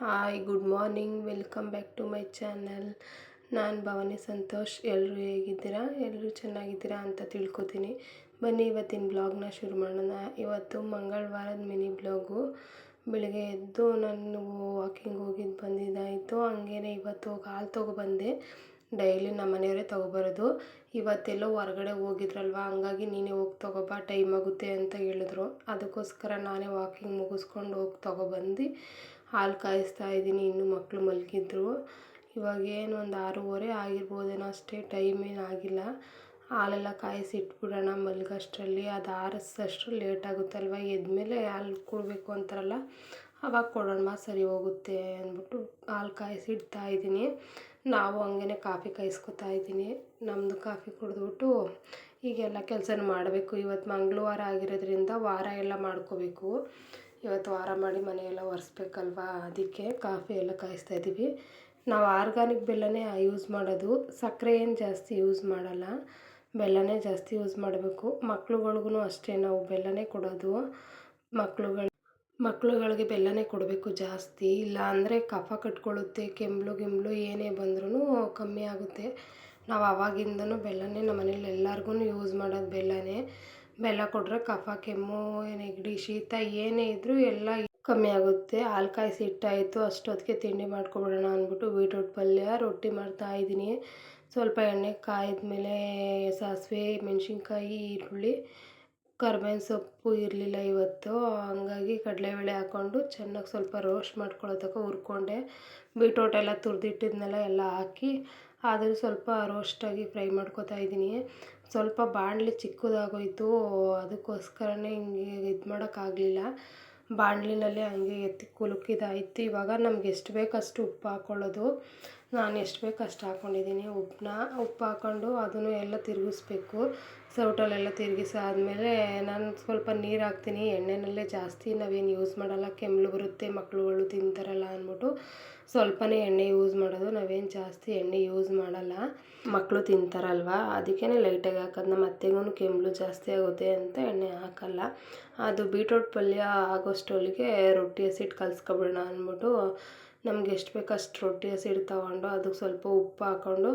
Hi good morning welcome back to my channel ನಾನು ಭವಾನಿ ಸಂತೋಷ್. ಎಲ್ಲರೂ ಹೇಗಿದ್ದೀರಾ? ಎಲ್ಲರೂ ಚೆನ್ನಾಗಿದ್ದೀರಾ ಅಂತ ತಿಳ್ಕೊತೀನಿ. ಬನ್ನಿ, ಇವತ್ತಿನ ಬ್ಲಾಗ್ನ ಶುರು ಮಾಡೋಣ. ಇವತ್ತು ಮಂಗಳವಾರದ ಮಿನಿ ಬ್ಲಾಗು ಬೆಳಗ್ಗೆ ಎದ್ದು ನಾನು ವಾಕಿಂಗ್ ಹೋಗಿದ್ದು ಬಂದಿದ್ದಾಯಿತು. ಹಂಗೇನೆ ಇವತ್ತು ಹಾಲು ತೊಗೊಬಂದೆ ಡೈಲಿ ನಮ್ಮ ಮನೆಯವರೇ ತೊಗೊಬರೋದು. ಇವತ್ತೆಲ್ಲೋ ಹೊರಗಡೆ ಹೋಗಿದ್ರಲ್ವ? ಹಂಗಾಗಿ ನೀನೇ ಹೋಗಿ ತೊಗೊಬಾ ಟೈಮ್ ಆಗುತ್ತೆ ಅಂತ ಹೇಳಿದ್ರು. ಅದಕ್ಕೋಸ್ಕರ ನಾನೇ ವಾಕಿಂಗ್ ಮುಗಿಸ್ಕೊಂಡು ಹೋಗಿ ತೊಗೊಬಂದು ಹಾಲು ಕಾಯಿಸ್ತಾ ಇದ್ದೀನಿ, ಇನ್ನೂ ಮಕ್ಕಳು ಮಲಗಿದ್ರು. ಇವಾಗ ಏನು ಒಂದು ಆರೂವರೆ ಆಗಿರ್ಬೋದೇನೋ ಅಷ್ಟೇ ಟೈಮ್ ಏನು ಆಗಿಲ್ಲ. ಹಾಲೆಲ್ಲ ಕಾಯಿಸಿ ಇಟ್ಬಿಡೋಣ ಮಲಗೋಷ್ಟರಲ್ಲಿ. ಅದು ಆರಿಸೋಷ್ಟು ಲೇಟ್ ಆಗುತ್ತಲ್ವ? ಎದ್ಮೇಲೆ ಹಾಲು ಕೊಡಬೇಕು ಅಂತಾರಲ್ಲ, ಅವಾಗ ಕೊಡೋಣ ಸರಿ ಹೋಗುತ್ತೆ ಅಂದ್ಬಿಟ್ಟು ಹಾಲು ಕಾಯಿಸಿ ಇಡ್ತಾ ಇದ್ದೀನಿ. ನಾವು ಹಂಗೇ ಕಾಫಿ ಕಾಯಿಸ್ಕೊತಾ ಇದ್ದೀನಿ. ನಮ್ಮದು ಕಾಫಿ ಕುಡಿದ್ಬಿಟ್ಟು ಈಗೆಲ್ಲ ಕೆಲಸನೂ ಮಾಡಬೇಕು. ಇವತ್ತು ಮಂಗಳವಾರ ಆಗಿರೋದ್ರಿಂದ ವಾರ ಎಲ್ಲ ಮಾಡ್ಕೋಬೇಕು. ಇವತ್ತು ವಾರ ಮಾಡಿ ಮನೆಯೆಲ್ಲ ಒರೆಸ್ಬೇಕಲ್ವಾ? ಅದಕ್ಕೆ ಕಾಫಿ ಎಲ್ಲ ಕಾಯಿಸ್ತಾ ಇದ್ದೀವಿ. ನಾವು ಆರ್ಗಾನಿಕ್ ಬೆಲ್ಲನೇ ಯೂಸ್ ಮಾಡೋದು. ಸಕ್ಕರೆ ಏನು ಜಾಸ್ತಿ ಯೂಸ್ ಮಾಡಲ್ಲ. ಬೆಲ್ಲನೇ ಜಾಸ್ತಿ ಯೂಸ್ ಮಾಡಬೇಕು. ಮಕ್ಳುಗಳ್ಗೂ ಅಷ್ಟೇ ನಾವು ಬೆಲ್ಲನೇ ಕೊಡೋದು. ಮಕ್ಳುಗಳು, ಮಕ್ಳುಗಳಿಗೆ ಬೆಲ್ಲನೇ ಕೊಡಬೇಕು ಜಾಸ್ತಿ. ಇಲ್ಲ ಅಂದರೆ ಕಫ ಕಟ್ಕೊಳ್ಳುತ್ತೆ ಕೆಮ್ಮಲು ಗಿಮ್ಲು ಏನೇ ಬಂದ್ರೂ ಕಮ್ಮಿ ಆಗುತ್ತೆ. ನಾವು ಆವಾಗಿಂದನೂ ಬೆಲ್ಲನೇ ನಮ್ಮ ಮನೇಲಿ ಎಲ್ಲರಿಗೂ ಯೂಸ್ ಮಾಡೋದು ಬೆಲ್ಲನೇ. ಬೆಲ್ಲ ಕೊಟ್ಟರೆ ಕಫ, ಕೆಮ್ಮು ನೆಗಡಿ, ಶೀತ, ಏನೇ ಇದ್ದರೂ ಎಲ್ಲ ಕಮ್ಮಿ ಆಗುತ್ತೆ. ಹಾಲು ಕಾಯಿಸಿ ಹಿಟ್ಟಾಯಿತು ಅಷ್ಟೊತ್ತಿಗೆ ತಿಂಡಿ ಮಾಡ್ಕೊಬಿಡೋಣ ಅಂದ್ಬಿಟ್ಟು ಬೀಟ್ರೂಟ್ ಪಲ್ಯ ರೊಟ್ಟಿ ಮಾಡ್ತಾ ಇದ್ದೀನಿ. ಸ್ವಲ್ಪ ಎಣ್ಣೆ ಕಾಯಿದ್ಮೇಲೆ ಸಾಸಿವೆ, ಮೆಣಸಿನ್ಕಾಯಿ, ಈರುಳ್ಳಿ, ಕರ್ಬೇವಿನ ಸೊಪ್ಪು ಇರಲಿಲ್ಲ ಇವತ್ತು. ಹಂಗಾಗಿ ಕಡಲೆಬೇಳೆ ಹಾಕ್ಕೊಂಡು ಚೆನ್ನಾಗಿ ಸ್ವಲ್ಪ ರೋಸ್ಟ್ ಮಾಡ್ಕೊಳ್ಳೋ ಹುರ್ಕೊಂಡೆ. ಬೀಟ್ರೂಟ್ ಎಲ್ಲ ತುರಿದಿಟ್ಟಿದ್ನೆಲ್ಲ ಎಲ್ಲ ಹಾಕಿ, ಆದರೂ ಸ್ವಲ್ಪ ರೋಸ್ಟಾಗಿ ಫ್ರೈ ಮಾಡ್ಕೊತಾ ಇದ್ದೀನಿ. ಸ್ವಲ್ಪ ಬಾಣಲೆ ಚಿಕ್ಕದಾಗೋಯ್ತು, ಅದಕ್ಕೋಸ್ಕರನೇ ಹಿಂಗೆ ಇದು ಮಾಡೋಕ್ಕಾಗ್ಲಿಲ್ಲ. ಬಾಣಲಿನಲ್ಲೇ ಹಂಗೆ ಎತ್ತಿ ಕುಲುಕಿದಾಯಿತು. ಇವಾಗ ನಮ್ಗೆ ಎಷ್ಟು ಬೇಕು ಅಷ್ಟು ಉಪ್ಪು ಹಾಕ್ಕೊಳ್ಳೋದು ನಾನು ಎಷ್ಟು ಬೇಕು ಅಷ್ಟು ಹಾಕ್ಕೊಂಡಿದ್ದೀನಿ ಉಪ್ಪನ್ನ. ಉಪ್ಪು ಹಾಕ್ಕೊಂಡು ಅದನ್ನು ಎಲ್ಲ ತಿರುಗಿಸ್ಬೇಕು. ಸೌಟಲ್ಲೆಲ್ಲ ತಿರುಗಿಸಾದ್ಮೇಲೆ ನಾನು ಸ್ವಲ್ಪ ನೀರು ಹಾಕ್ತೀನಿ. ಎಣ್ಣೆನಲ್ಲೇ ಜಾಸ್ತಿ ನಾವೇನು ಯೂಸ್ ಮಾಡೋಲ್ಲ. ಕೆಮ್ಮಲು ಬರುತ್ತೆ ಮಕ್ಕಳುಗಳು ತಿಂತಾರಲ್ಲ ಅಂದ್ಬಿಟ್ಟು. ಸ್ವಲ್ಪನೇ ಎಣ್ಣೆ ಯೂಸ್ ಮಾಡೋದು, ನಾವೇನು ಜಾಸ್ತಿ ಎಣ್ಣೆ ಯೂಸ್ ಮಾಡಲ್ಲ. ಮಕ್ಕಳು ತಿಂತಾರಲ್ವ? ಅದಕ್ಕೇ ಲೈಟಾಗಿ ಹಾಕೋದು ನಮ್ಮ ಅತ್ತೆಗೂ ಕೆಮ್ಮು ಜಾಸ್ತಿ ಆಗುತ್ತೆ ಅಂತ ಎಣ್ಣೆ ಹಾಕಲ್ಲ. ಅದು ಬೀಟ್ರೋಟ್ ಪಲ್ಯ ಆಗೋಷ್ಟೊಳಗೆ ರೊಟ್ಟಿ ಹಸಿಟ್ಟು ಕಲ್ಸ್ಕೊಬಿಡೋಣ ಅಂದ್ಬಿಟ್ಟು ನಮ್ಗೆ ಎಷ್ಟು ಬೇಕು ಅಷ್ಟು ರೊಟ್ಟಿ ಹಸಿಟ್ಟು ತೊಗೊಂಡು, ಅದಕ್ಕೆ ಸ್ವಲ್ಪ ಉಪ್ಪು ಹಾಕ್ಕೊಂಡು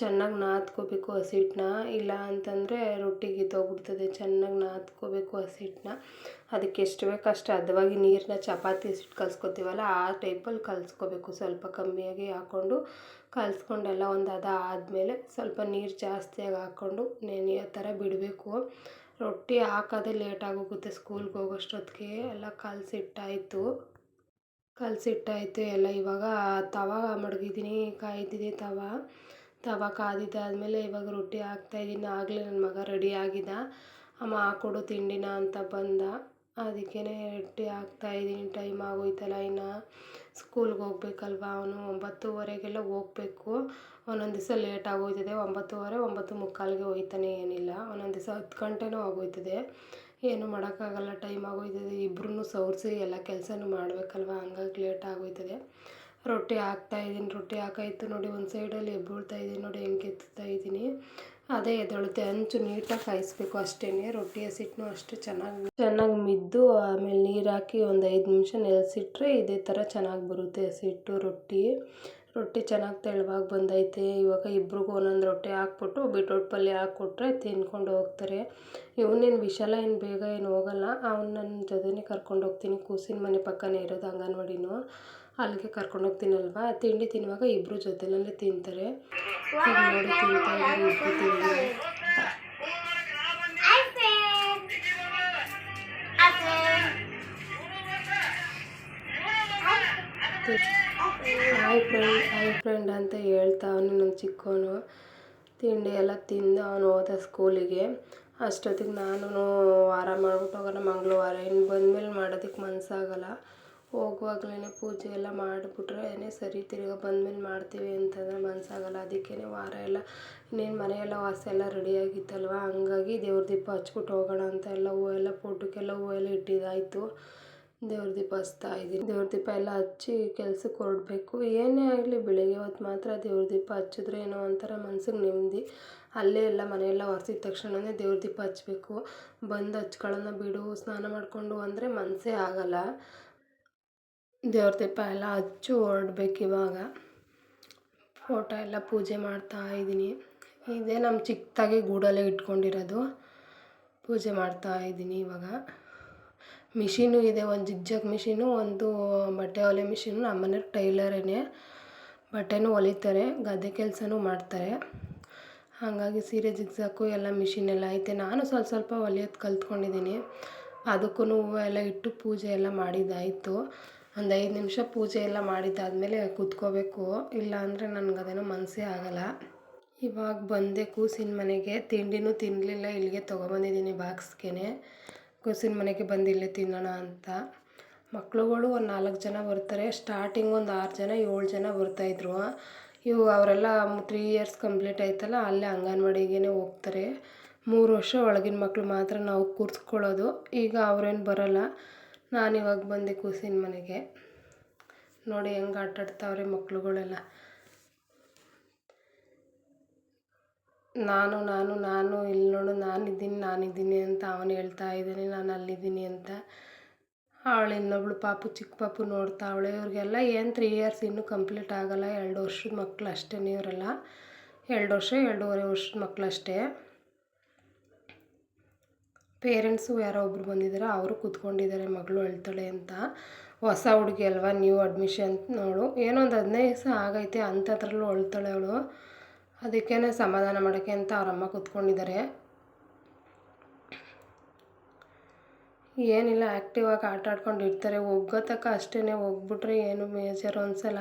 ಚೆನ್ನಾಗಿ ನಾದ್ಕೋಬೇಕು ಹಸಿಟ್ಟನ್ನ ಇಲ್ಲ ಅಂತಂದರೆ ರೊಟ್ಟಿ ಗೀತೋಗ್ಬಿಡ್ತದೆ ಚೆನ್ನಾಗಿ ನಾದ್ಕೋಬೇಕು ಹಸಿಟ್ಟನ್ನ ಅದಕ್ಕೆ ಎಷ್ಟು ಬೇಕು ಅಷ್ಟು. ಹದವಾಗಿ ನೀರನ್ನ ಚಪಾತಿ ಹಸಿಟ್ಟು ಕಲ್ಸ್ಕೊತೀವಲ್ಲ, ಆ ಟೈಪಲ್ಲಿ ಕಲಿಸ್ಕೋಬೇಕು. ಸ್ವಲ್ಪ ಕಮ್ಮಿಯಾಗಿ ಹಾಕ್ಕೊಂಡು ಕಲಿಸ್ಕೊಂಡೆಲ್ಲ ಒಂದು ಹದ ಆದಮೇಲೆ ಸ್ವಲ್ಪ ನೀರು ಜಾಸ್ತಿಯಾಗಿ ಹಾಕ್ಕೊಂಡು ನೆನೆಯೋ ಥರ ಬಿಡಬೇಕು. ರೊಟ್ಟಿ ಹಾಕೋದೇ ಲೇಟಾಗೋಗುತ್ತೆ ಸ್ಕೂಲ್ಗೆ ಹೋಗೋಷ್ಟೊತ್ತಿಗೆ ಎಲ್ಲ ಕಲಸಿಟ್ಟಾಯಿತು. ಕಲಸಿಟ್ಟಾಯಿತು ಎಲ್ಲ ಇವಾಗ. ತವ ಮಡಗಿದ್ದೀನಿ ಕಾಯ್ತಿದೆ ತವ. ತವ ಕಾದಿದ್ದಾದಮೇಲೆ ಇವಾಗ ರೊಟ್ಟಿ ಹಾಕ್ತಾಯಿದ್ದೀನಿ ಆಗಲೇ ನನ್ನ ಮಗ ರೆಡಿ ಆಗಿದ್ದ. ಅಮ್ಮ ಹಾಕ್ಕೊಡು ತಿಂಡಿನ ಅಂತ ಬಂದ. ಅದಕ್ಕೇ ರೊಟ್ಟಿ ಹಾಕ್ತಾಯಿದ್ದೀನಿ ಟೈಮ್ ಆಗೋಯ್ತಲ್ಲ ಇನ್ನು. ಸ್ಕೂಲ್ಗೆ ಹೋಗ್ಬೇಕಲ್ವ? ಅವನು ಒಂಬತ್ತುವರೆಗೆಲ್ಲ ಹೋಗ್ಬೇಕು. ಒಂದೊಂದು ದಿವಸ ಲೇಟ್ ಆಗೋಯ್ತದೆ. ಒಂಬತ್ತುವರೆ, ಒಂಬತ್ತು ಮುಕ್ಕಾಲಿಗೆ ಹೋಗ್ತಾನೆ ಏನಿಲ್ಲ. ಒಂದೊಂದು ದಿವಸ ಹತ್ತು ಗಂಟೆನೂ ಆಗೋಯ್ತದೆ. ಏನು ಮಾಡೋಕ್ಕಾಗಲ್ಲ. ಟೈಮ್ ಆಗೋಯ್ತದೆ. ಇಬ್ಬರೂ ಸವರಿಸಿ ಎಲ್ಲ ಕೆಲಸನೂ ಮಾಡಬೇಕಲ್ವ? ಹಂಗಾಗಿ ಲೇಟ್ ಆಗೋಯ್ತದೆ. ರೊಟ್ಟಿ ಹಾಕ್ತಾಯಿದ್ದೀನಿ ರೊಟ್ಟಿ ಹಾಕಾಯ್ತು ನೋಡಿ, ಒಂದು ಸೈಡಲ್ಲಿ ಎಬ್ಬಳ್ತಾ ಇದ್ದೀನಿ ನೋಡಿ, ಹೆಂಗೆ ಎತ್ತುತ್ತಾ ಇದ್ದೀನಿ. ಅದೇ ಎದ್ದೇಳುತ್ತೆ ಹಂಚು ನೀಟಾಗಿ ಕಾಯಿಸ್ಬೇಕು ಅಷ್ಟೇ ರೊಟ್ಟಿ ಹಸಿಟ್ಟನ್ನು ಅಷ್ಟೇ ಚೆನ್ನಾಗಿ ಚೆನ್ನಾಗಿ ಮಿದ್ದು ಆಮೇಲೆ ನೀರು ಹಾಕಿ ಒಂದು ಐದು ನಿಮಿಷ ನೆಲೆಸಿಟ್ರೆ ಇದೇ ಥರ ಚೆನ್ನಾಗಿ ಬರುತ್ತೆ ಹಸಿಟ್ಟು ರೊಟ್ಟಿ. ರೊಟ್ಟಿ ಚೆನ್ನಾಗಿ ತೆಳುವಾಗಿ ಬಂದೈತೆ. ಇವಾಗ ಇಬ್ರಿಗೂ ಒಂದೊಂದು ರೊಟ್ಟಿ ಹಾಕ್ಬಿಟ್ಟು ಬೀಟ್ರೋಟ್ ಪಲ್ಯ ಹಾಕ್ಕೊಟ್ರೆ ತಿನ್ಕೊಂಡು ಹೋಗ್ತಾರೆ. ಇವನೇನು ವಿಶಾಲ ಏನು ಬೇಗ ಏನು ಹೋಗಲ್ಲ. ಅವ್ನು ನನ್ನ ಜೊತೆನೇ ಕರ್ಕೊಂಡು ಹೋಗ್ತೀನಿ. ಕೂಸಿನ ಮನೆ ಪಕ್ಕನೇ ಇರೋದು ಅಂಗನವಾಡಿನೂ. ಅಲ್ಲಿಗೆ ಕರ್ಕೊಂಡು ಹೋಗ್ತೀನಲ್ವಾ? ತಿಂಡಿ ತಿನ್ನುವಾಗ ಇಬ್ಬರು ಜೊತೆಯಲ್ಲೇ ತಿಂತಾರೆ. ಈಗ ನೋಡಿ ತಿಂತಾ ಇದ್ದಾರೆ ಇಬ್ಬರು ತಿಂಡಿ ಹಾಯ್ ಫ್ರೆಂಡ್ ಹಾಯ್ ಫ್ರೆಂಡ್ ಅಂತ ಹೇಳ್ತಾ ಅವನು ನಮ್ಮ ಚಿಕ್ಕವನು ತಿಂಡಿ ಎಲ್ಲ ತಿಂದು ಅವನು ಹೋದ ಸ್ಕೂಲಿಗೆ. ಅಷ್ಟೊತ್ತಿಗೆ ನಾನು ವಾರ ಮಾಡ್ಬಿಟ್ಟು ಹೋಗೋಣ ಮಂಗಳವಾರ. ಇನ್ನು ಬಂದಮೇಲೆ ಮಾಡೋದಕ್ಕೆ ಮನಸ್ಸಾಗಲ್ಲ ಹೋಗುವಾಗ್ಲೇ ಪೂಜೆ ಎಲ್ಲ ಮಾಡಿಬಿಟ್ರೆ ಸರಿ ತಿರ್ಗಿ ಬಂದ್ಮೇಲೆ ಮಾಡ್ತೀವಿ ಅಂತಂದರೆ ಮನಸ್ಸಾಗಲ್ಲ ಅದಕ್ಕೇ ವಾರ ಎಲ್ಲ ಇನ್ನೇನು ಮನೆಯೆಲ್ಲ ವಾಸ ಎಲ್ಲ ರೆಡಿಯಾಗಿತ್ತಲ್ವ ಹಂಗಾಗಿ ದೇವ್ರ ದೀಪ ಹಚ್ಬಿಟ್ಟು ಹೋಗೋಣ ಅಂತ ಎಲ್ಲ ಹೂವೆಲ್ಲ ಫೋಟೋಕ್ಕೆಲ್ಲ ಹೂವೆಲ್ಲ ಇಟ್ಟಿದ್ದಾಯಿತು. ದೇವ್ರ ದೀಪ ಹಚ್ತಾ ಇದ್ದೀನಿ. ದೇವ್ರ ದೀಪ ಎಲ್ಲ ಹಚ್ಚಿ ಕೆಲ್ಸಕ್ಕೆ ಹೊರಡಬೇಕು. ಏನೇ ಆಗಲಿ ಬೆಳಗ್ಗೆ ಹೊತ್ತು ಮಾತ್ರ ದೇವ್ರ ದೀಪ ಹಚ್ಚಿದ್ರೆ ಏನೋ ಒಂಥರ ಮನ್ಸಿಗೆ ನೆಮ್ಮದಿ. ಅಲ್ಲೇ ಎಲ್ಲ ಮನೆಯೆಲ್ಲ ಒರೆಸಿದ ತಕ್ಷಣವೇ ದೇವ್ರ ದೀಪ ಹಚ್ಚಬೇಕು ಬಂದು ಹಚ್ಕೊಳ್ಳೋಣ ಬಿಡು, ಸ್ನಾನ ಮಾಡಿಕೊಂಡು ಅಂದರೆ ಮನಸ್ಸೇ ಆಗಲ್ಲ. ದೇವ್ರ ದೀಪ ಎಲ್ಲ ಹಚ್ಚಿ ಹೊರಡ್ಬೇಕು ಇವಾಗ. ಫೋಟೋ ಎಲ್ಲ ಪೂಜೆ ಮಾಡ್ತಾ ಇದ್ದೀನಿ. ಇದೇ ನಮ್ಮ ಚಿಕ್ಕದಾಗಿ ಗೂಡಲ್ಲೇ ಇಟ್ಕೊಂಡಿರೋದು. ಪೂಜೆ ಮಾಡ್ತಾ ಇದ್ದೀನಿ ಇವಾಗ. ಮಿಷಿನು ಇದೆ, ಒಂದು ಜಿಗ್ಜಾಗ್ ಮಿಷಿನು, ಒಂದು ಬಟ್ಟೆ ಹೊಲೆ ಮಿಷಿನು ಮನೆಯವ್ರು ಟೈಲರೇ ಬಟ್ಟೆನೂ ಹೊಲಿತಾರೆ ಗದ್ದೆ ಕೆಲಸನೂ ಮಾಡ್ತಾರೆ. ಹಾಗಾಗಿ ಸೀರೆ ಜಿಗ್ಸಾಕು ಎಲ್ಲ ಮಿಷಿನ್ ಎಲ್ಲ ಐತೆ. ನಾನು ಸ್ವಲ್ಪ ಸ್ವಲ್ಪ ಹೊಲಿಯೋದು ಕಲ್ತ್ಕೊಂಡಿದ್ದೀನಿ. ಅದಕ್ಕೂ ಹೂವು ಎಲ್ಲ ಇಟ್ಟು ಪೂಜೆ ಎಲ್ಲ ಮಾಡಿದ್ದಾಯಿತು. ಒಂದು ಐದು ನಿಮಿಷ ಪೂಜೆ ಎಲ್ಲ ಮಾಡಿದ್ದಾದಮೇಲೆ ಕೂತ್ಕೋಬೇಕು. ಇಲ್ಲ ಅಂದರೆ ಅದೇನೋ ಮನಸ್ಸೇ ಆಗಲ್ಲ. ಇವಾಗ ಬಂದೆ ಕೂಸಿನ ಮನೆಗೆ. ತಿಂಡಿನೂ ತಿನ್ನಲಿಲ್ಲ ಇಲ್ಲಿಗೆ ತೊಗೊಬಂದಿದ್ದೀನಿ ಬಾಕ್ಸ್ಗೆ ಕೂಸಿನ ಮನೆಗೆ ಬಂದು ಇಲ್ಲೇ ತಿನ್ನೋಣ ಅಂತ. ಮಕ್ಳುಗಳು ಒಂದು ನಾಲ್ಕು ಜನ ಬರ್ತಾರೆ. ಸ್ಟಾರ್ಟಿಂಗ್ ಒಂದು ಆರು ಜನ, ಏಳು ಜನ ಬರ್ತಾಯಿದ್ರು ಇವು ಅವರೆಲ್ಲ ತ್ರೀ ಇಯರ್ಸ್ ಕಂಪ್ಲೀಟ್ ಆಯ್ತಲ್ಲ, ಅಲ್ಲೇ ಅಂಗನವಾಡಿಗೆ ಹೋಗ್ತಾರೆ. ಮೂರು ವರ್ಷ ಒಳಗಿನ ಮಕ್ಕಳು ಮಾತ್ರ ನಾವು ಕೂರಿಸ್ಕೊಳ್ಳೋದು. ಈಗ ಅವ್ರೇನು ಬರೋಲ್ಲ. ನಾನು ಇವಾಗ ಬಂದೆ ಕೂಸಿನ ಮನೆಗೆ. ನೋಡಿ ಹೆಂಗೆ ಆಟಾಡ್ತಾವ್ರೆ ಮಕ್ಳುಗಳೆಲ್ಲ. ನಾನು ನಾನು ನಾನು ಇಲ್ಲಿ ನೋಡು, ನಾನಿದ್ದೀನಿ ನಾನಿದ್ದೀನಿ ಅಂತ ಅವನು ಹೇಳ್ತಾ ಇದ್ದಾನೆ, ನಾನು ಅಲ್ಲಿದ್ದೀನಿ ಅಂತ. ಅವಳು ಇನ್ನೊಬ್ಳು ಪಾಪು ಚಿಕ್ಕ ಪಾಪು ನೋಡ್ತಾವಳೆ ಇವ್ರಿಗೆಲ್ಲ ಏನು ತ್ರೀ ಇಯರ್ಸ್ ಇನ್ನೂ ಕಂಪ್ಲೀಟ್ ಆಗೋಲ್ಲ. ಎರಡು ವರ್ಷದ ಮಕ್ಕಳು ಅಷ್ಟೇ ಇವರೆಲ್ಲ. ಎರಡು ವರ್ಷ, ಎರಡೂವರೆ ವರ್ಷದ ಮಕ್ಕಳು ಅಷ್ಟೇ. ಪೇರೆಂಟ್ಸು ಯಾರೋ ಒಬ್ರು ಬಂದಿದ್ದಾರೆ ಅವರು ಕೂತ್ಕೊಂಡಿದ್ದಾರೆ ಮಗಳು ಅಳ್ತಾಳೆ ಅಂತ. ಹೊಸ ಹುಡುಗಿ ಅಲ್ವಾ ನ್ಯೂ ಅಡ್ಮಿಷನ್ ನೋಡು. ಏನೋ ಒಂದು ಹದಿನೈದು ದಿವಸ ಆಗೈತೆ ಅಂಥದ್ರಲ್ಲೂ ಅಳ್ತಾಳೆ ಅವಳು. ಅದಕ್ಕೇ ಸಮಾಧಾನ ಮಾಡೋಕ್ಕೆ ಅಂತ ಅವರಮ್ಮ ಕೂತ್ಕೊಂಡಿದ್ದಾರೆ ಏನಿಲ್ಲ ಆ್ಯಕ್ಟಿವಾಗಿ ಆಟ ಆಡ್ಕೊಂಡು ಇರ್ತಾರೆ. ಒಗ್ಗೋ ತನಕ ಅಷ್ಟೇ ಹೋಗ್ಬಿಟ್ರೆ ಏನು ಮೇಜರ್ ಒಂದ್ಸಲ.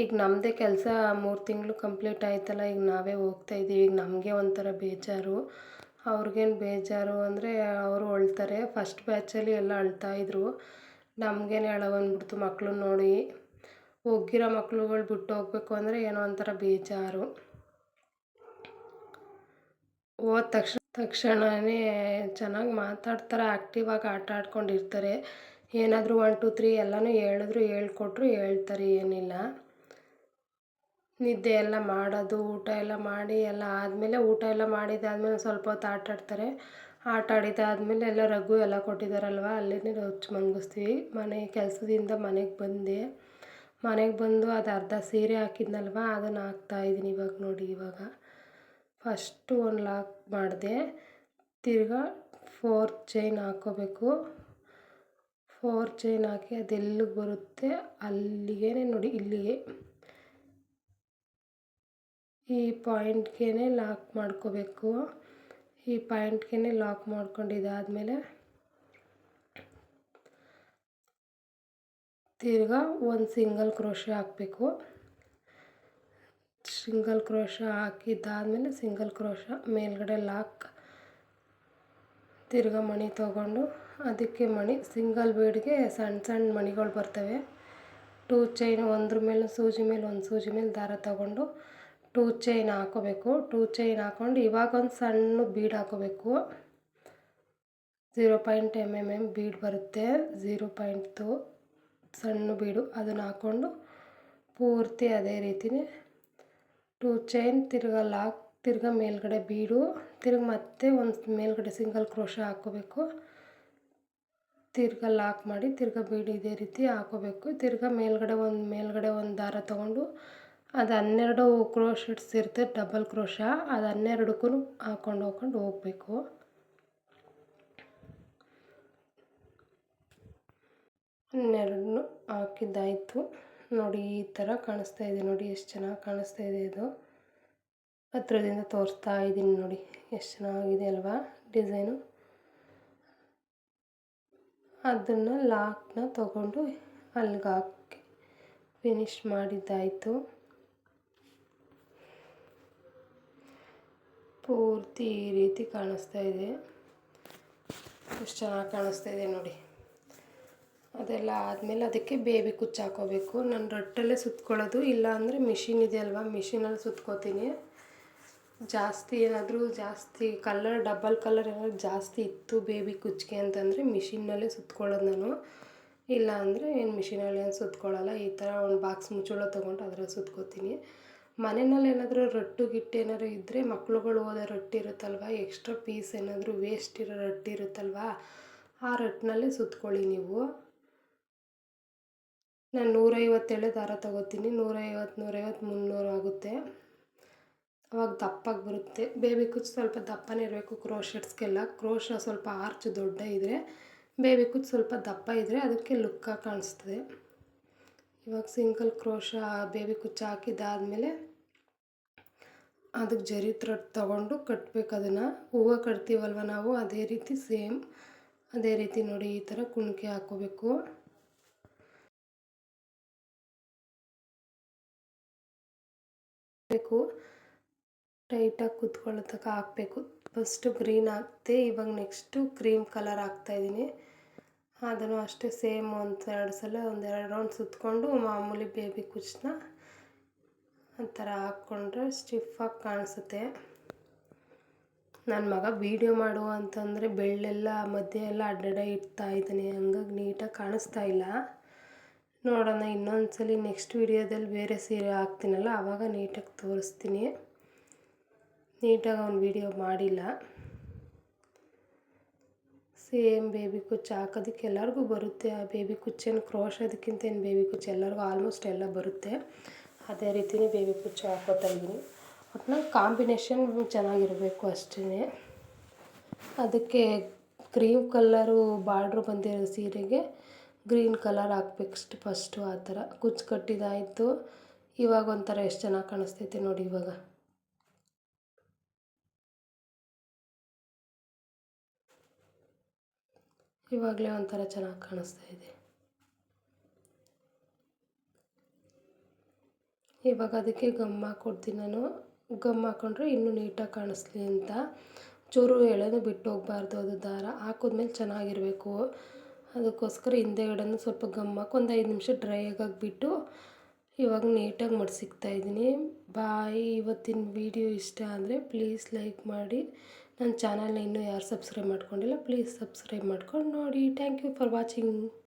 ಈಗ ನಮ್ಮದೇ ಕೆಲಸ ಮೂರು ತಿಂಗಳು ಕಂಪ್ಲೀಟ್ ಆಯ್ತಲ್ಲ, ಈಗ ನಾವೇ ಹೋಗ್ತಾಯಿದ್ದೀವಿ ಈಗ ನಮಗೆ ಒಂಥರ ಬೇಜಾರು. ಅವ್ರಿಗೇನು ಬೇಜಾರು ಅಂದರೆ ಅವರು ಅಳ್ತಾರೆ. ಫಸ್ಟ್ ಬ್ಯಾಚಲ್ಲಿ ಎಲ್ಲ ಅಳ್ತಾ ಇದ್ದರು ನಮಗೇನೆ ಅಳ ಬಂದ್ಬಿಡ್ತು ಮಕ್ಳನ್ನ ನೋಡಿ. ಹೋಗಿರೋ ಮಕ್ಳುಗಳು ಬಿಟ್ಟು ಹೋಗ್ಬೇಕು ಅಂದರೆ ಏನೋ ಒಂಥರ ಬೇಜಾರು. ಹೋದ ತಕ್ಷಣ ತಕ್ಷಣವೇ ಚೆನ್ನಾಗಿ ಮಾತಾಡ್ತಾರೆ ಆ್ಯಕ್ಟಿವ್ ಆಗಿ ಆಟ ಆಡ್ಕೊಂಡಿರ್ತಾರೆ. ಏನಾದರೂ ಒನ್ ಟು ತ್ರೀ ಎಲ್ಲನೂ ಹೇಳಿದ್ರು, ಹೇಳ್ಕೊಟ್ರು, ಹೇಳ್ತಾರೆ ಏನಿಲ್ಲ. ನಿದ್ದೆ ಎಲ್ಲ ಮಾಡೋದು, ಊಟ ಎಲ್ಲ ಮಾಡಿ, ಎಲ್ಲ ಆದಮೇಲೆ ಊಟ ಎಲ್ಲ ಮಾಡಿದ್ದಾದಮೇಲೆ ಸ್ವಲ್ಪ ಹೊತ್ತು ಆಟ ಆಡ್ತಾರೆ. ಆಟ ಆಡಿದ್ದಾದ್ಮೇಲೆ ಎಲ್ಲ ರಘು ಎಲ್ಲ ಕೊಟ್ಟಿದ್ದಾರಲ್ವ ಅಲ್ಲಿನೇ ಹುಚ್ಚು ಮಂಗಿಸ್ತೀವಿ. ಮನೆ ಕೆಲಸದಿಂದ ಮನೆಗೆ ಬಂದೆ. ಮನೆಗೆ ಬಂದು ಅದು ಅರ್ಧ ಸೀರೆ ಹಾಕಿದ್ನಲ್ವ? ಅದನ್ನು ಹಾಕ್ತಾಯಿದ್ದೀನಿ ಇವಾಗ ನೋಡಿ ಇವಾಗ. ಫಸ್ಟು ಒಂದು ಲಾಕ್ ಮಾಡಿದೆ. ತಿರ್ಗಾ ಫೋರ್ ಚೈನ್ ಹಾಕ್ಕೋಬೇಕು ಫೋರ್ ಚೈನ್ ಹಾಕಿ ಅದೆಲ್ಲಿಗೆ ಬರುತ್ತೆ ಅಲ್ಲಿಗೇ ನೋಡಿ ಇಲ್ಲಿಗೆ. ಈ ಪಾಯಿಂಟ್ಗೆ ಲಾಕ್ ಮಾಡ್ಕೋಬೇಕು. ಈ ಪಾಯಿಂಟ್ಗೆ ಲಾಕ್ ಮಾಡ್ಕೊಂಡಿದ್ದಾದಮೇಲೆ ತಿರ್ಗಾ ಒಂದು ಸಿಂಗಲ್ ಕ್ರೋಶ ಹಾಕಬೇಕು. ಸಿಂಗಲ್ ಕ್ರೋಶ ಹಾಕಿದ್ದಾದಮೇಲೆ ಸಿಂಗಲ್ ಕ್ರೋಶ ಮೇಲ್ಗಡೆ ಲಾಕ್. ತಿರ್ಗಾ ಮಣಿ ತಗೊಂಡು ಅದಕ್ಕೆ ಮಣಿ ಸಿಂಗಲ್ ಬೀಡ್ಗೆ ಸಣ್ಣ ಸಣ್ಣ ಮಣಿಗಳು ಬರ್ತವೆ. ಟೂ ಚೈನ್ ಒಂದ್ರ ಮೇಲೆ, ಸೂಜಿ ಮೇಲೆ, ಒಂದು ಸೂಜಿ ಮೇಲೆ ದಾರ ತಗೊಂಡು ಟೂ ಚೈನ್ ಹಾಕೋಬೇಕು. ಟೂ ಚೈನ್ ಹಾಕ್ಕೊಂಡು ಇವಾಗ ಒಂದು ಸಣ್ಣ ಬೀಡ್ ಹಾಕೋಬೇಕು. Zero point M M M bead ಬರುತ್ತೆ. ಝೀರೋ ಪಾಯಿಂಟ್ದು ಸಣ್ಣ ಬೀಡು ಅದನ್ನು ಹಾಕ್ಕೊಂಡು ಪೂರ್ತಿ ಅದೇ ರೀತಿಯೇ ಟೂ ಚೈನ್ ತಿರ್ಗಾ ಲಾಕ್ ತಿರ್ಗಾ ಮೇಲ್ಗಡೆ ಬೀಡು. ತಿರ್ಗಿ ಮತ್ತೆ ಒಂದು ಮೇಲ್ಗಡೆ ಸಿಂಗಲ್ ಕ್ರೋಶ ಹಾಕ್ಕೋಬೇಕು ತಿರ್ಗಾ ಲಾಕ್ ಮಾಡಿ ತಿರ್ಗಾ ಬೀಡು ಇದೇ ರೀತಿ ಹಾಕೋಬೇಕು. ತಿರ್ಗಾ ಮೇಲ್ಗಡೆ ಒಂದು ಮೇಲ್ಗಡೆ ಒಂದು ದಾರ ತೊಗೊಂಡು ಅದು ಹನ್ನೆರಡು ಕ್ರೋಶೆಟ್ಸ್ ಇರುತ್ತೆ ಡಬಲ್ ಕ್ರೋಶ. ಅದು ಹನ್ನೆರಡಕ್ಕೂ ಹಾಕ್ಕೊಂಡು ಹೋಗ್ಕೊಂಡು ಹೋಗಬೇಕು. ಹನ್ನೆರಡನ್ನು ಹಾಕಿದ್ದಾಯಿತು. ನೋಡಿ, ಈ ಥರ ಕಾಣಿಸ್ತಾ ಇದೆ ನೋಡಿ, ಎಷ್ಟು ಚೆನ್ನಾಗಿ ಕಾಣಿಸ್ತಾ ಇದೆ ಇದು. ಹತ್ರದಿಂದ ತೋರಿಸ್ತಾ ಇದ್ದೀನಿ ನೋಡಿ, ಎಷ್ಟು ಚೆನ್ನಾಗಿದೆ ಅಲ್ವಾ ಡಿಸೈನು. ಅದನ್ನು ಲಾಕ್ನ ತಗೊಂಡು ಅಲ್ಲಿಗೆ ಹಾಕಿ, ಫಿನಿಶ್ ಮಾಡಿದ್ದಾಯಿತು. ಪೂರ್ತಿ ಈ ರೀತಿ ಕಾಣಿಸ್ತಾ ಇದೆ. ಎಷ್ಟು ಚೆನ್ನಾಗಿ ಕಾಣಿಸ್ತಾ ಇದೆ ನೋಡಿ. ಅದೆಲ್ಲ ಆದಮೇಲೆ ಅದಕ್ಕೆ ಬೇಬಿ ಕುಚ್ಚು ಹಾಕೋಬೇಕು. ನಾನು ರಟ್ಟಲ್ಲೇ ಸುತ್ಕೊಳ್ಳೋದು. ಇಲ್ಲ ಅಂದರೆ ಮಿಷಿನ್ ಇದೆ ಅಲ್ವಾ? ಮಿಷಿನಲ್ಲಿ ಸುತ್ಕೋತೀನಿ. ಜಾಸ್ತಿ ಏನಾದರೂ ಜಾಸ್ತಿ ಕಲರ್, ಡಬಲ್ ಕಲರ್ ಏನಾದರೂ ಜಾಸ್ತಿ ಇತ್ತು ಬೇಬಿ ಕುಚ್ಚಿಗೆ ಅಂತಂದರೆ ಮಿಷಿನ್ನಲ್ಲೇ ಸುತ್ಕೊಳ್ಳೋದು ನಾನು. ಇಲ್ಲ ಅಂದರೆ ಏನು ಮಿಷಿನಲ್ಲಿ ಏನು ಸುತ್ಕೊಳ್ಳಲ್ಲ. ಈ ಥರ ಒಂದು ಬಾಕ್ಸ್ ಮುಚ್ಚಳ ತೊಗೊಂಡು ಅದರಲ್ಲಿ ಸುತ್ಕೋತೀನಿ. ಮನೆಯಲ್ಲಿ ಏನಾದರೂ ರೊಟ್ಟಿ, ಗಿಟ್ಟು ಏನಾದ್ರು ಇದ್ದರೆ ಮಕ್ಳುಗಳು ಓದೋ ರೊಟ್ಟಿ ಇರುತ್ತಲ್ವ? ಎಕ್ಸ್ಟ್ರಾ ಪೀಸ್ ಏನಾದರೂ ವೇಸ್ಟ್ ಇರೋ ರೊಟ್ಟಿ ಇರುತ್ತಲ್ವ? ಆ ರೊಟ್ಟಿನಲ್ಲೇ ಸುತ್ಕೊಳ್ಳಿ ನೀವು. ನಾನು ನೂರೈವತ್ತೇಳೆ ದಾರ ತಗೋತೀನಿ. ನೂರೈವತ್ತು ನೂರೈವತ್ತು, ಮುನ್ನೂರು ಆಗುತ್ತೆ. ಅವಾಗ ದಪ್ಪಾಗಿ ಬರುತ್ತೆ. ಬೇಬಿ ಕುಚ್ಚು ಸ್ವಲ್ಪ ದಪ್ಪನೇ ಇರಬೇಕು ಕ್ರೋಶೆಟ್ಸ್ಗೆಲ್ಲ ಕ್ರೋಶ ಸ್ವಲ್ಪ ಆರ್ಚ್ ದೊಡ್ಡ ಇದ್ದರೆ ಬೇಬಿ ಕುಚ್ಚು ಸ್ವಲ್ಪ ದಪ್ಪ ಇದ್ದರೆ ಅದಕ್ಕೆ ಲುಕ್ಕಾಗಿ ಕಾಣಿಸ್ತದೆ. ಇವಾಗ ಸಿಂಗಲ್ ಕ್ರೋಶ, ಬೇಬಿ ಕುಚ್ಚು ಹಾಕಿದ್ದಾದಮೇಲೆ ಅದಕ್ಕೆ ಜರಿ ಥ್ರೆಡ್ ತೊಗೊಂಡು ಕಟ್ಟಬೇಕು ಅದನ್ನು. ಹೂವು ಕಟ್ತೀವಲ್ವ ನಾವು, ಅದೇ ರೀತಿ ಸೇಮ್. ಅದೇ ರೀತಿ ನೋಡಿ ಈ ಥರ ಕುಣಿಕೆ ಹಾಕ್ಕೋಬೇಕು. ಬೇಕು. ಟೈಟಾಗಿ ಕುತ್ಕೊಳ್ಳೋ ತನಕ ಹಾಕ್ಬೇಕು. ಫಸ್ಟು ಗ್ರೀನ್ ಹಾಕ್ತೆ, ಇವಾಗ ನೆಕ್ಸ್ಟು ಕ್ರೀಮ್ ಕಲರ್ ಹಾಕ್ತಾಯಿದ್ದೀನಿ ಅದನ್ನು ಅಷ್ಟೇ ಸೇಮ್ ಒಂದು ಎರಡು ಸಲ ಒಂದೆರಡು ರೌಂಡ್ ಸುತ್ತಕೊಂಡು ಮಾಮೂಲಿ ಬೇಬಿ ಕುಚ್ಚನ್ನ ಆ ಥರ ಹಾಕ್ಕೊಂಡ್ರೆ ಸ್ಟಿಫಾಗಿ ಕಾಣಿಸುತ್ತೆ. ನನ್ನ ಮಗ ವೀಡಿಯೋ ಮಾಡು ಅಂತಂದರೆ ಬೆಳ್ಳೆಲ್ಲ ಮಧ್ಯೆ ಎಲ್ಲ ಅಡ್ಡಡ ಇಡ್ತಾ ಇದ್ದಾನೆ, ಹಂಗಾಗಿ ನೀಟಾಗಿ ಕಾಣಿಸ್ತಾ ಇಲ್ಲ. ನೋಡೋಣ ಇನ್ನೊಂದು ಸಲ ನೆಕ್ಸ್ಟ್ ವೀಡಿಯೋದಲ್ಲಿ ಬೇರೆ ಸೀರೆ ಹಾಕ್ತೀನಲ್ಲ ಆವಾಗ ನೀಟಾಗಿ ತೋರಿಸ್ತೀನಿ. ನೀಟಾಗಿ ಅವ್ನು ವೀಡಿಯೋ ಮಾಡಿಲ್ಲ. ಸೇಮ್ ಬೇಬಿ ಕುಚ್ಚು ಹಾಕೋದಕ್ಕೆ ಎಲ್ಲರಿಗೂ ಬರುತ್ತೆ. ಆ ಬೇಬಿ ಕುಚ್ಚೇನು ಕ್ರೋಶೋದಕ್ಕಿಂತ ಏನು ಬೇಬಿ ಕುಚ್ಚು ಎಲ್ಲರಿಗೂ ಆಲ್ಮೋಸ್ಟ್ ಎಲ್ಲ ಬರುತ್ತೆ. ಅದೇ ರೀತಿಯೇ ಬೇಬಿ ಕುಚ್ಚು ಹಾಕೋತಾ ಇದ್ದೀನಿ. ಒಟ್ನಲ್ಲಿ ಕಾಂಬಿನೇಷನ್ ಚೆನ್ನಾಗಿರಬೇಕು ಅಷ್ಟೇ ಅದಕ್ಕೆ ಕ್ರೀಮ್ ಕಲ್ಲರು ಬಾರ್ಡ್ರು ಬಂದಿರೋ ಸೀರೆಗೆ ಗ್ರೀನ್ ಕಲರ್ ಹಾಕ್ಬೇಕಷ್ಟು ಫಸ್ಟು ಆ ಥರ. ಕುಚ್ಚು ಕಟ್ಟಿದಾಯಿತು. ಇವಾಗ ಒಂಥರ ಎಷ್ಟು ಚೆನ್ನಾಗಿ ಕಾಣಿಸ್ತೈತೆ ನೋಡಿ ಇವಾಗ. ಇವಾಗಲೇ ಒಂಥರ ಚೆನ್ನಾಗಿ ಕಾಣಿಸ್ತಾ ಇದೆ. ಇವಾಗ ಅದಕ್ಕೆ ಗಮ್ ಹಾಕ್ಕೊಡ್ತೀನಿ ನಾನು. ಗಮ್ ಹಾಕ್ಕೊಂಡ್ರೆ ಇನ್ನೂ ನೀಟಾಗಿ ಕಾಣಿಸ್ಲಿ ಅಂತ. ಚೂರು ಎಳೆದು ಬಿಟ್ಟು ಹೋಗ್ಬಾರ್ದು ಅದು ದಾರ. ಹಾಕಿದ್ಮೇಲೆ ಚೆನ್ನಾಗಿರಬೇಕು. ಅದಕ್ಕೋಸ್ಕರ ಹಿಂದೆಗಡೆನೂ ಸ್ವಲ್ಪ ಗಮ್ ಹಾಕಿ ಒಂದು ಐದು ನಿಮಿಷ ಡ್ರೈ ಆಗಿಬಿಟ್ಟು ಇವಾಗ ನೀಟಾಗಿ ಮಡ್ಸಿಕ್ತಾ ಇದ್ದೀನಿ. ಬಾಯ್, ಇವತ್ತಿನ ವಿಡಿಯೋ ಇಷ್ಟ ಅಂದರೆ ಪ್ಲೀಸ್ ಲೈಕ್ ಮಾಡಿ. ನನ್ನ ಚಾನಲ್ನ ಇನ್ನೂ ಯಾರು ಸಬ್ಸ್ಕ್ರೈಬ್ ಮಾಡ್ಕೊಂಡಿಲ್ಲ ಪ್ಲೀಸ್ ಸಬ್ಸ್ಕ್ರೈಬ್ ಮಾಡ್ಕೊಂಡು ನೋಡಿ. Thank you for watching